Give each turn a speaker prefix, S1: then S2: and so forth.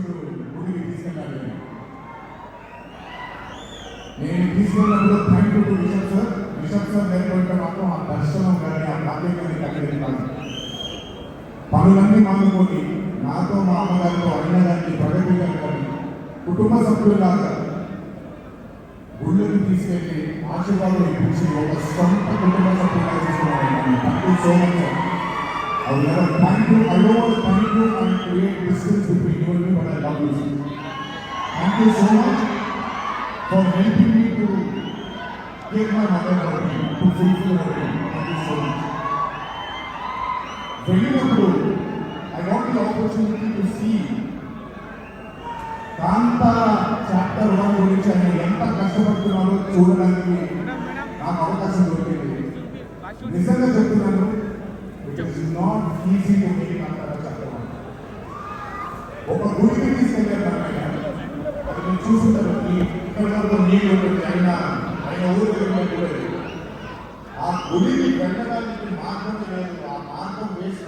S1: ఉడిపి గుడికి తీసుకెళ్ళాలి నేను తీసుకున్నప్పుడు thank you to Rishab sir Rishab sir లేకపోతే మాత్రం ఆ దర్శనం కానీ ఆ బాధ్యత కలిగి కాదు. పనులన్నీ మానుకొని నాతో మా అమ్మగారితో అన్నగారికి ప్రగతి గారు కానీ కుటుంబ సభ్యులాగా గుళ్ళకి తీసుకెళ్ళి ఆశీర్వాదం ఇప్పించి ఒక సొంత కుటుంబ సభ్యులుగా తీసుకున్నాను. Thank you so much sir I will never thank you. I don't want to thank you and create distance between you and me, but I love you. Thank you so much for helping me to take my mother her dream, to fulfill her dream. Thank you so much. వెళ్ళినప్పుడు I want the opportunity to see Kantara chapter one గురించి ఆయన ఎంత కష్టపడుతున్నారో చూడడానికి నాకు అవకాశం దొరికింది నిజంగా చెప్తున్నాను it is not easy to ఒక గుడికి తీసుకెళ్ళారు అన్నయ్య అది మీరు నీళ్ళు ఉంటుంది ఆయన ఆయన ఊరు ఆ గుడికి వెళ్ళడానికి మార్గం లేదు ఆ మార్గం వేసి